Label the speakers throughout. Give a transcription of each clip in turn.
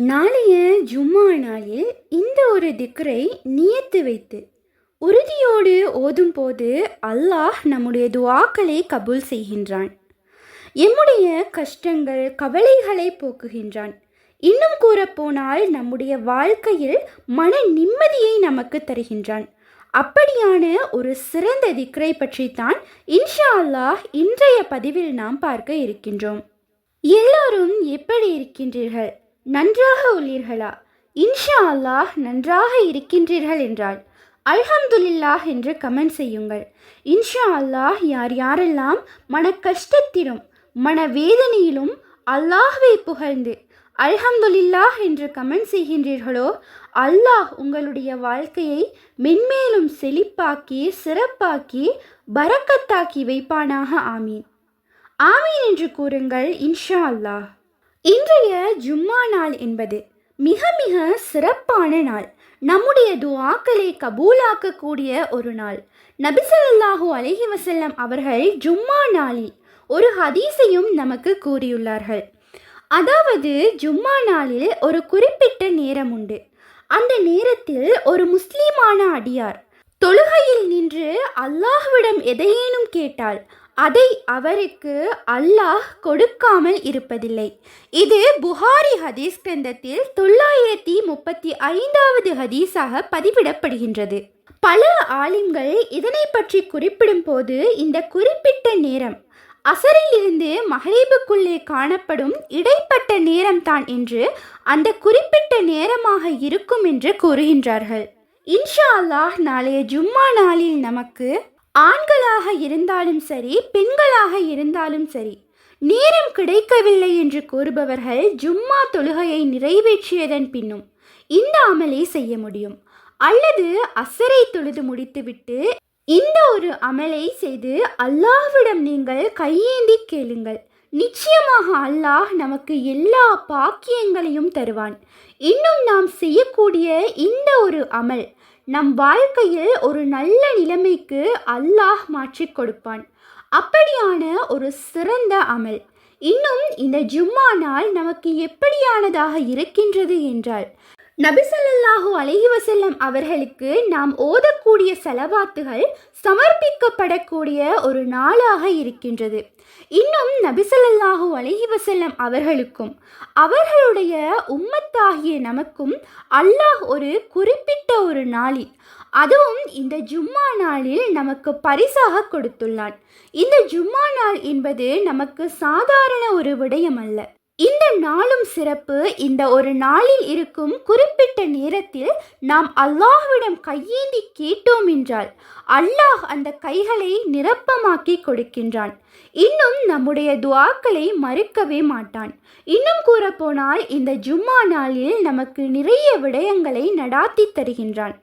Speaker 1: நாளைய ஜும்மா நாளில் இந்த ஒரு திக்ரை நியத்து வைத்து உறுதியோடு ஓதும் போது அல்லாஹ் நம்முடைய துவாக்களை கபூல் செய்கின்றான். எம்முடைய கஷ்டங்கள் கவலைகளை போக்குகின்றான். இன்னும் கூறப்போனால் நம்முடைய வாழ்க்கையில் மன நிம்மதியை நமக்கு தருகின்றான். அப்படியான ஒரு சிறந்த திக்ரை பற்றித்தான் இன்ஷா அல்லாஹ் இன்றைய பதிவில் நாம் பார்க்க இருக்கின்றோம். எல்லோரும் எப்படி இருக்கின்றீர்கள்? நன்றாக உள்ளீர்களா? இன்ஷா அல்லாஹ் நன்றாக இருக்கின்றீர்கள் என்றால் அல்ஹம்துலில்லாஹ் என்று கமெண்ட் செய்யுங்கள். இன்ஷா அல்லாஹ் யார் யாரெல்லாம் மன கஷ்டத்திலும் மன வேதனையிலும் அல்லாஹ்வை புகழ்ந்து அல்ஹம்துலில்லாஹ் என்று கமெண்ட் செய்கின்றீர்களோ அல்லாஹ் உங்களுடைய வாழ்க்கையை மென்மேலும் செழிப்பாக்கி சிறப்பாக்கி பரக்கத்தாக்கி வைப்பானாக. ஆமீன். ஆமீன் என்று கூறுங்கள் இன்ஷா அல்லாஹ். இன்றைய ஜும்மா நாள் என்பது மிக மிக சிறப்பான நாள். நம்முடைய துவாக்களை கபூலாக்கக்கூடிய ஒரு நாள். நபிசல்லாஹூ அலஹி வசல்லம் அவர்கள் ஜும்மா நாளில் ஒரு ஹதீஸையும் நமக்கு கூறியுள்ளார்கள். அதாவது ஜும்மா நாளில் ஒரு குறிப்பிட்ட நேரம் உண்டு. அந்த நேரத்தில் ஒரு முஸ்லீமான அடியார் தொழுகையில் நின்று அல்லாஹ்விடம் எதையேனும் கேட்டால் அதை அவருக்கு அல்லாஹ் கொடுக்காமல் இருப்பதில்லை. இது புகாரி ஹதீஸ் கிரந்தத்தில் தொள்ளாயிரத்தி முப்பத்தி ஐந்தாவது ஹதீஸாக பதிவிடப்படுகின்றது. பல ஆலிம்கள் இதனை பற்றி குறிப்பிடும் போது இந்த குறிப்பிட்ட நேரம் அசரிலிருந்து மகரீபுக்குள்ளே காணப்படும் இடைப்பட்ட நேரம்தான் என்று அந்த குறிப்பிட்ட நேரமாக இருக்கும் என்று கூறுகின்றார்கள். இன்ஷா அல்லாஹ் நாளைய ஜும்மா நாளில் நமக்கு ஆண்களாக இருந்தாலும் சரி பெண்களாக இருந்தாலும் சரி நேரம் கிடைக்கவில்லை என்று கூறுபவர்கள் ஜும்மா தொழுகையை நிறைவேற்றியதன் பின்னும் இந்த அமலை செய்ய முடியும். அல்லது அசரை தொழுது முடித்துவிட்டு இந்த ஒரு அமலை செய்து அல்லாஹ்விடம் நீங்கள் கையேந்தி கேளுங்கள். நிச்சயமாக அல்லாஹ் நமக்கு எல்லா பாக்கியங்களையும் தருவான். இன்னும் நாம் செய்யக்கூடிய இந்த ஒரு அமல் நம் வாழ்க்கையில் ஒரு நல்ல நிலைமைக்கு அல்லாஹ் மாற்றிக் கொடுப்பான். அப்படியான ஒரு சிறந்த அமல். இன்னும் இந்த ஜும்மா நாள் நமக்கு எப்படியானதாக இருக்கின்றது என்றால் நபிசல்லாஹூ அலஹி வசல்லம் அவர்களுக்கு நாம் ஓதக்கூடிய செலவாத்துகள் சமர்ப்பிக்கப்படக்கூடிய ஒரு நாளாக இருக்கின்றது. இன்னும் நபிசல்லாஹூ அலஹி வசல்லம் அவர்களுக்கும் அவர்களுடைய உம்மத்தாகிய நமக்கும் அல்லாஹ் ஒரு குறிப்பிட்ட ஒரு நாளில் அதுவும் இந்த ஜும்மா நாளில் நமக்கு பரிசாக கொடுத்துள்ளான். இந்த ஜும்மா நாள் என்பது நமக்கு சாதாரண ஒரு விடயம் அல்ல. இந்த நாளும் சிறப்பு. இந்த ஒரு நாளில் இருக்கும் குறிப்பிட்ட நேரத்தில் நாம் அல்லாஹ்விடம் கையேந்தி கேட்டோம் என்றால் அல்லாஹ் அந்த கைகளை நிரப்பமாக்கி கொடுக்கின்றான். இன்னும் நம்முடைய துவாக்களை மறுக்கவே மாட்டான். இன்னும் கூறப்போனால் இந்த ஜும்மா நாளில் நமக்கு நிறைய விடயங்களை நடாத்தி தருகின்றான்.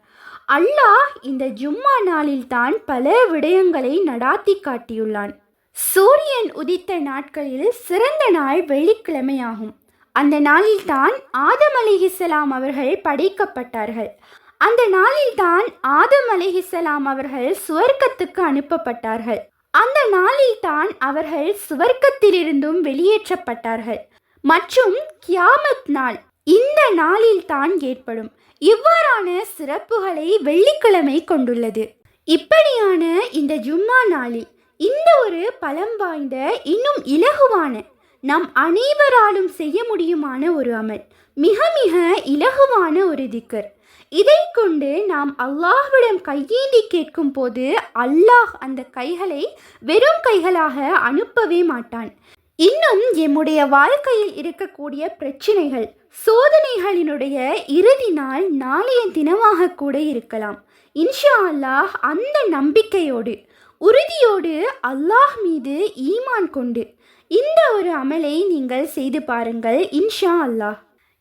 Speaker 1: அல்லாஹ் இந்த ஜும்மா நாளில்தான் பல விடயங்களை நடாத்தி காட்டியுள்ளான். சூரியன் உதித்த நாட்களில் சிறந்த நாள் வெள்ளிக்கிழமையாகும். அந்த நாளில் தான் ஆதம் அலிஹிசலாம் அவர்கள் படைக்கப்பட்டார்கள். அந்த நாளில் தான் ஆதம் அலிஹிசலாம் அவர்கள் சுவர்க்கத்துக்கு அனுப்பப்பட்டார்கள். அந்த நாளில் தான் அவர்கள் சுவர்க்கத்திலிருந்தும் வெளியேற்றப்பட்டார்கள். மற்றும் கியாமத் நாள் இந்த நாளில் தான் ஏற்படும். இவ்வாறான சிறப்புகளை வெள்ளிக்கிழமை கொண்டுள்ளது. இப்படியான இந்த ஜும்மா நாளில் இந்த ஒரு பலம் வாய்ந்த இன்னும் இலகுவான நம் அனைவராலும் செய்ய முடியுமான ஒரு அமல். மிக மிக இலகுவான ஒரு திக்கர். இதை கொண்டு நாம் அல்லாஹ்விடம் கையேந்தி கேட்கும் போது அல்லாஹ் அந்த கைகளை வெறும் கைகளாக அனுப்பவே மாட்டான். இன்னும் எம்முடைய வாழ்க்கையில் இருக்கக்கூடிய பிரச்சினைகள் சோதனைகளினுடைய இறுதி நாள் நாளைய தினமாக கூட இருக்கலாம். இன்ஷா அல்லாஹ் அந்த நம்பிக்கையோடு உறுதியோடு அல்லாஹ் மீது ஈமான் கொண்டு இந்த ஒரு அமலை நீங்கள் செய்து பாருங்கள் இன்ஷா அல்லாஹ்.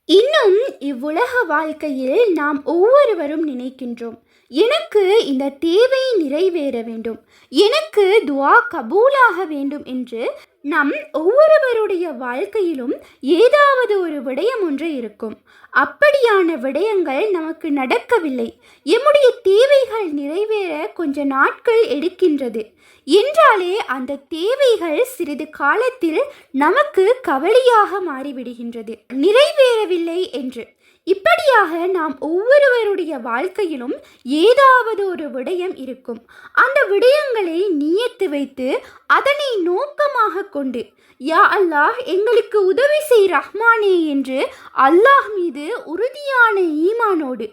Speaker 1: இன்னும் இவ்வுலக வாழ்க்கையில் நாம் ஒவ்வொருவரும் நினைக்கின்றோம் எனக்கு இந்த தேவை நிறைவேற வேண்டும் எனக்கு துவா கபூலாக வேண்டும் என்று நம் ஒவ்வொருவருடைய வாழ்க்கையிலும் ஏதாவது ஒரு விடயம் ஒன்று இருக்கும். அப்படியான விடயங்கள் நமக்கு நடக்கவில்லை. எம்முடைய தேவைகள் நிறைவேற கொஞ்ச நாட்கள் எடுக்கின்றது. என்றாலே அந்த தேவைகள் சிறிது காலத்தில் நமக்கு கவலையாக மாறிவிடுகின்றது. நிறைவேறவில்லை என்று. இப்படியாக நாம் ஒவ்வொருவருடைய வாழ்க்கையிலும் ஏதாவது ஒரு விடயம் இருக்கும். அந்த விடயங்களை நியத்து வைத்து அதனை நோக்கமாக கொண்டு யா அல்லாஹ் எங்களுக்கு உதவி செய் ரஹ்மானே என்று அல்லாஹ் மீது உறுதியான ஈமானோடு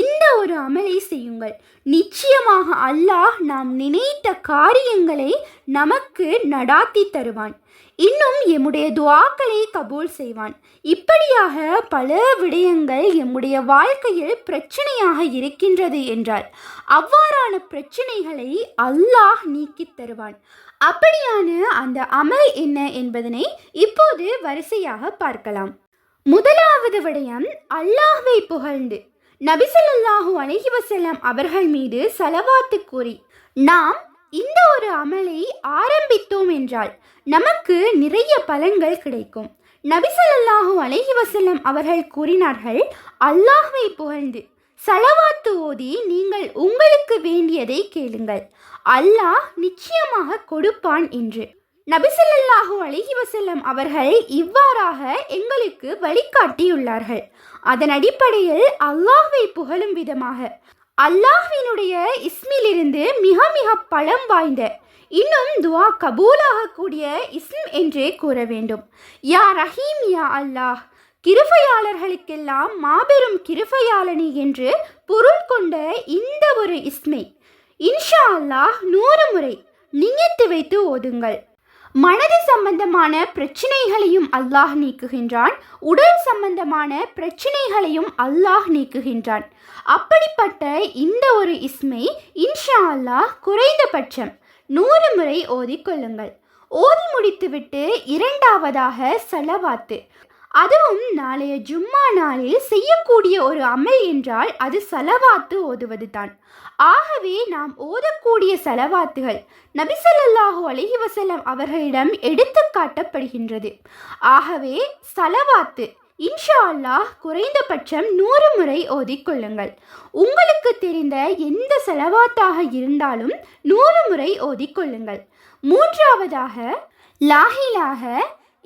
Speaker 1: இந்த ஒரு அமலை செய்யுங்கள். நிச்சயமாக அல்லாஹ் நாம் நினைத்த காரியங்களை நமக்கு நடாத்தி தருவான். இன்னும் எம்முடைய துவாக்களை கபூல் செய்வான். இப்படியாக பல விடயங்கள் எம்முடைய வாழ்க்கையில் பிரச்சனையாக இருக்கின்றது என்றால் அவ்வாறான பிரச்சனைகளை அல்லாஹ் நீக்கித் தருவான். அப்படியான அந்த அமல் என்ன என்பதனை இப்போது வரிசையாக பார்க்கலாம். முதலாவது விடயம் அல்லாஹ்வை புகழ்ந்து. நபிசல்லாஹூ அலஹி வஸல்லம் அவர்கள் மீது சலவாத்து கூறி நாம் இந்த ஒரு அமலை ஆரம்பித்தோம் என்றால் நமக்கு நிறைய பலன்கள் கிடைக்கும். நபிசல்லாஹூ அலஹி வசல்லம் அவர்கள் கூறினார்கள் அல்லாஹுவை புகழ்ந்து சலவாத்து ஓதி நீங்கள் உங்களுக்கு வேண்டியதை கேளுங்கள். அல்லாஹ் நிச்சயமாக கொடுப்பான் என்று. நபிசல்லாஹூ அலைஹி வசல்லம் அவர்கள் இவ்வாறாக எங்களுக்கு வழிகாட்டியுள்ளார்கள். அதன் அடிப்படையில் அல்லாஹ்வை புகழும் விதமாக அல்லாஹ்வினுடைய இஸ்மிலிருந்து மிக மிக பலம் வாய்ந்த இன்னும் துவா கபூலாகக்கூடிய இஸ்ம் என்றே கூற வேண்டும். யா ரஹீம் யா அல்லாஹ் கிருபையாளர்களுக்கெல்லாம் மாபெரும் கிருபையாளனி என்று பொருள் கொண்ட இந்த ஒரு இஸ்மை. இன்ஷா அல்லாஹ் நூறு முறை நியத்து வைத்து ஓதுங்கள். மனது சம்பந்தமான பிரச்சனைகளையும் அல்லாஹ் நீக்குகின்றான். உடல் சம்பந்தமான பிரச்சனைகளையும் அல்லாஹ் நீக்குகின்றான். அப்படிப்பட்ட இந்த ஒரு இஸ்மை இன்ஷா அல்லாஹ் குறைந்தபட்சம் நூறு முறை ஓதிக்கொள்ளுங்கள். ஓதி முடித்துவிட்டு இரண்டாவதாக செலவாத்து. அதுவும் நாளைய ஜும்மா நாளில் செய்யக்கூடிய ஒரு அமல் என்றால் அது செலவாத்து ஓதுவது தான் ஆகவே நாம் ஓதக்கூடிய செலவாத்துகள் நபிசல்லாஹூ அலஹி வசலம் அவர்களிடம் எடுத்து காட்டப்படுகின்றது ஆகவே செலவாத்து இன்ஷா அல்லாஹ் குறைந்தபட்சம் நூறு முறை ஓதிக்கொள்ளுங்கள் உங்களுக்கு தெரிந்த எந்த செலவாத்தாக இருந்தாலும் நூறு முறை ஓதிக்கொள்ளுங்கள் மூன்றாவதாக லாஹிலாக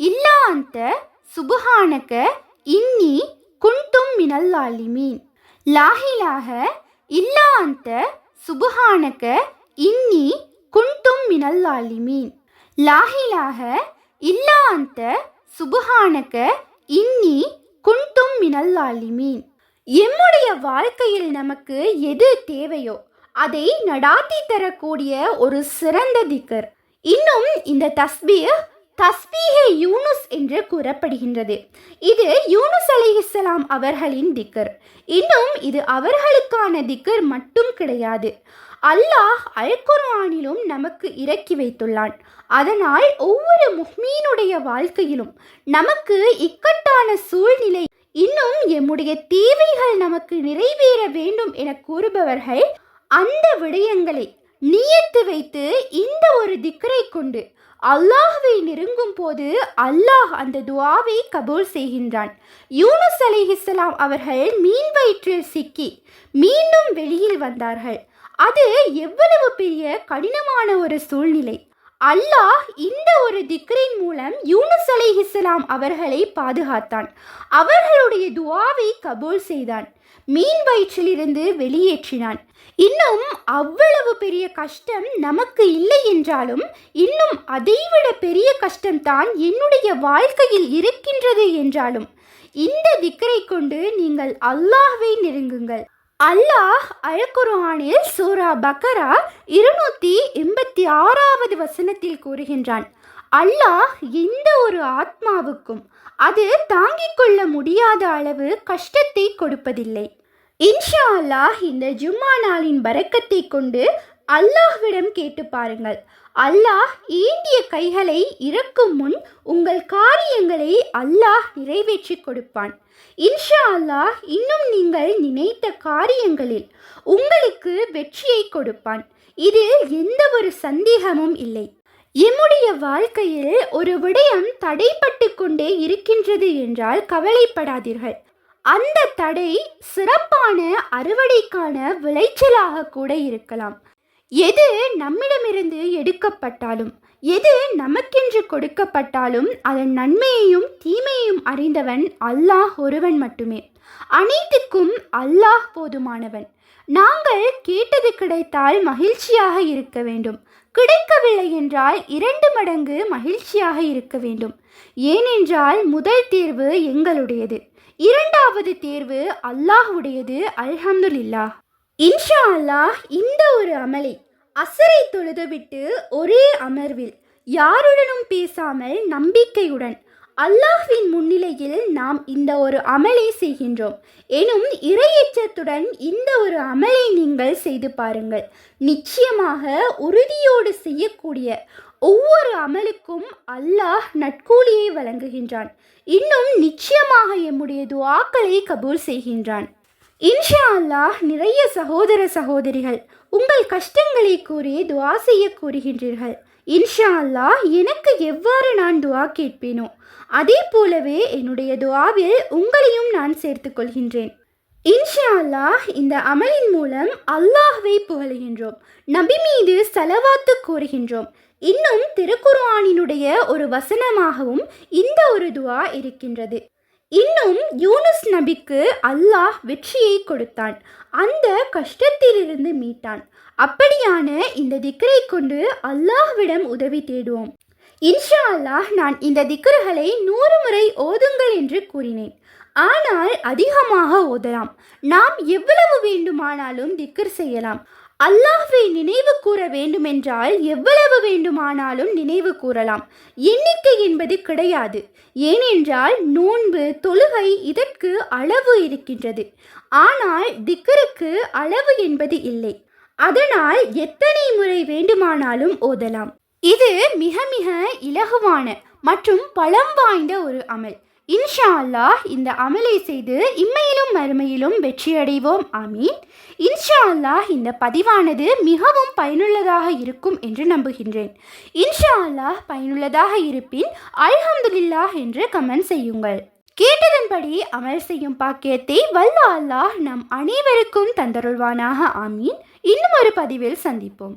Speaker 1: இல்லா அந்த சுபஹானக இன்னி குண்டும் மினல் ஆலிமீன் லாஹிலாக இல்லா அந்த சுபஹானக இன்னி குண்டும் மினல் ஆலிமீன் லாஹிலாக இல்லா அந்த சுபஹானக இன்னி குண்டும் மினல் ஆலிமீன் எம்முடைய வாழ்க்கையில் நமக்கு எது தேவையோ அதை நடாத்தி தரக்கூடிய ஒரு சிறந்த திக்கர். இன்னும் இந்த தஸ்பீஹ் தஸ்பீஹே யூனுஸ் என்று கூறப்படுகின்றது. இது யூனுஸ் அலைஹிஸ்ஸலாம் அவர்களின் திக்கர். இன்னும் இது அவர்களுக்கான திக்கர் மட்டும் கிடையாது. அல்லாஹ் அல் குர்ஆனிலும் நமக்கு இறக்கி வைத்துள்ளான். அதனால் ஒவ்வொரு முஹ்மீனுடைய வாழ்க்கையிலும் நமக்கு இக்கட்டான சூழ்நிலை இன்னும் எம்முடைய தேவைகள் நமக்கு நிறைவேற வேண்டும் என கூறுபவர்கள் அந்த விடயங்களை நியத்து வைத்து இந்த ஒரு திக்கரை கொண்டு அல்லாஹ்வை நெருங்கும் போது அல்லாஹ் அந்த துவாவை கபூல் செய்கின்றான். யூனுஸ் அலைஹிஸ்ஸலாம் அவர்கள் மீன் வயிற்றில் சிக்கி மீண்டும் வெளியில் வந்தார்கள். அது எவ்வளவு பெரிய கடினமான ஒரு சூழ்நிலை. அல்லாஹ் இந்த ஒரு திக்ரின் மூலம் யூனுஸ் இஸ்லாம் அவர்களை பாதுகாத்தான். அவர்களுடைய துவாவை கபூல் செய்தான். மீன் வயிற்றிலிருந்து வெளியேற்றினான். இன்னும் அவ்வளவு பெரிய கஷ்டம் நமக்கு இல்லை என்றாலும் இன்னும் அதைவிட பெரிய கஷ்டம்தான் என்னுடைய வாழ்க்கையில் இருக்கின்றது என்றாலும் இந்த திக்கரை கொண்டு நீங்கள் அல்லாஹ்வை நெருங்குங்கள். அல்லாஹ் அல் சூரா பக்கரா இருநூத்தி எண்பத்தி ஆறாவது வசனத்தில் கூறுகின்றான். அல்லாஹ் எந்த ஒரு ஆத்மாவுக்கும் அது தாங்கிக் கொள்ள முடியாத அளவு கஷ்டத்தை கொடுப்பதில்லை. இன்ஷா அல்லாஹ் இந்த ஜும்மா நாளின் பரக்கத்தை கொண்டு அல்லாஹ்விடம் கேட்டு பாருங்கள். அல்லாஹ் ஏந்திய கைகளை இறக்கும் முன் உங்கள் காரியங்களை அல்லாஹ் நிறைவேற்றி கொடுப்பான். இன்ஷா அல்லாஹ் இன்னும் நீங்கள் நினைத்த காரியங்களில் உங்களுக்கு வெற்றியை கொடுப்பான். இதில் எந்த ஒரு சந்தேகமும் இல்லை. என்னுடைய வாழ்க்கையில் ஒரு விடயம் தடைப்பட்டு கொண்டே இருக்கின்றது என்றால் கவலைப்படாதீர்கள். அந்த தடை சிறப்பான அறுவடைக்கான விளைச்சலாக கூட இருக்கலாம். எது நம்மிடமிருந்து எடுக்கப்பட்டாலும் எது நமக்கென்று கொடுக்கப்பட்டாலும் அதன் நன்மையையும் தீமையையும் அறிந்தவன் அல்லாஹ் ஒருவன் மட்டுமே. அனைத்துக்கும் அல்லாஹ் போதுமானவன். நாங்கள் கேட்டது கிடைத்தால் மகிழ்ச்சியாக இருக்க வேண்டும். கிடைக்கவில்லை என்றால் இரண்டு மடங்கு மகிழ்ச்சியாக இருக்க வேண்டும். ஏனென்றால் முதல் தேர்வு எங்களுடையது. இரண்டாவது தேர்வு அல்லாஹ்வுடையது அல்ஹம்துல்லா இன்ஷா அல்லாஹ் இந்த ஒரு அமலை அசரை தொழுதுவிட்டு ஒரே அமர்வில் யாருடனும் பேசாமல் நம்பிக்கையுடன் அல்லாஹ்வின் முன்னிலையில் நாம் இந்த ஒரு அமலை செய்கின்றோம். எனும் இறையச்சத்துடன் இந்த ஒரு அமலை நீங்கள் செய்து பாருங்கள். நிச்சயமாக உறுதியோடு செய்யக்கூடிய ஒவ்வொரு அமலுக்கும் அல்லாஹ் நட்கூலியை வழங்குகின்றான். இன்னும் நிச்சயமாக எம்முடைய துவாக்களை கபூல் செய்கின்றான். இன்ஷா அல்லாஹ் நிறைய சகோதர சகோதரிகள் உங்கள் கஷ்டங்களை கூறி துவா செய்ய கூறுகின்றீர்கள். இன்ஷா அல்லாஹ் எனக்கு எவ்வாறு நான் துவா கேட்பேனோ அதே போலவே என்னுடைய துவாவில் உங்களையும் நான் சேர்த்துக்கொள்கின்றேன். இன்ஷா அல்லாஹ் இந்த அமலின் மூலம் அல்லாஹ்வை புகழுகின்றோம். நபி மீது செலவாத்து கூறுகின்றோம். இன்னும் திருக்குர்ஆனினுடைய ஒரு வசனமாகவும் இந்த ஒரு துவா இருக்கின்றது. இன்னும் யூனுஸ் நபிக்கு அல்லாஹ் வெற்றியை கொடுத்தான். அந்த கஷ்டத்திலிருந்து மீட்டான். அப்படியான இந்த திக்கரை கொண்டு அல்லாஹ்விடம் உதவி தேடுவோம். இன்ஷா அல்லாஹ் நான் இந்த திக்கர்களை நூறு முறை ஓதுங்கள் என்று கூறினேன். ஆனால் அதிகமாக ஓதலாம். நாம் எவ்வளவு வேண்டுமானாலும் திக்கர் செய்யலாம். அல்லாஹ்வை நினைவு கூற வேண்டுமென்றால் எவ்வளவு வேண்டுமானாலும் நினைவு கூறலாம். எண்ணிக்கை என்பது கிடையாது. ஏனென்றால் நோன்பு தொழுகை இதற்கு அளவு இருக்கின்றது. ஆனால் திக்கருக்கு அளவு என்பது இல்லை. அதனால் எத்தனை முறை வேண்டுமானாலும் ஓதலாம். இது மிக மிக இலகுவான மற்றும் பலம் வாய்ந்த ஒரு அமல். இன்ஷா அல்லாஹ் இந்த அமலை செய்து இம்மையிலும் மறுமையிலும் வெற்றியடைவோம். ஆமீன். இன்ஷா அல்லாஹ் இந்த பதிவானது மிகவும் பயனுள்ளதாக இருக்கும் என்று நம்புகின்றேன். இன்ஷா அல்லாஹ் பயனுள்ளதாக இருப்பின் அல்ஹம்துலில்லாஹ் என்று கமெண்ட் செய்யுங்கள். கேட்டதன்படி அமல் செய்யும் பாக்கியத்தை வல்ல அல்லாஹ் நம் அனைவருக்கும் தந்தருள்வானாக. ஆமீன். இன்னும் ஒரு பதிவில் சந்திப்போம்.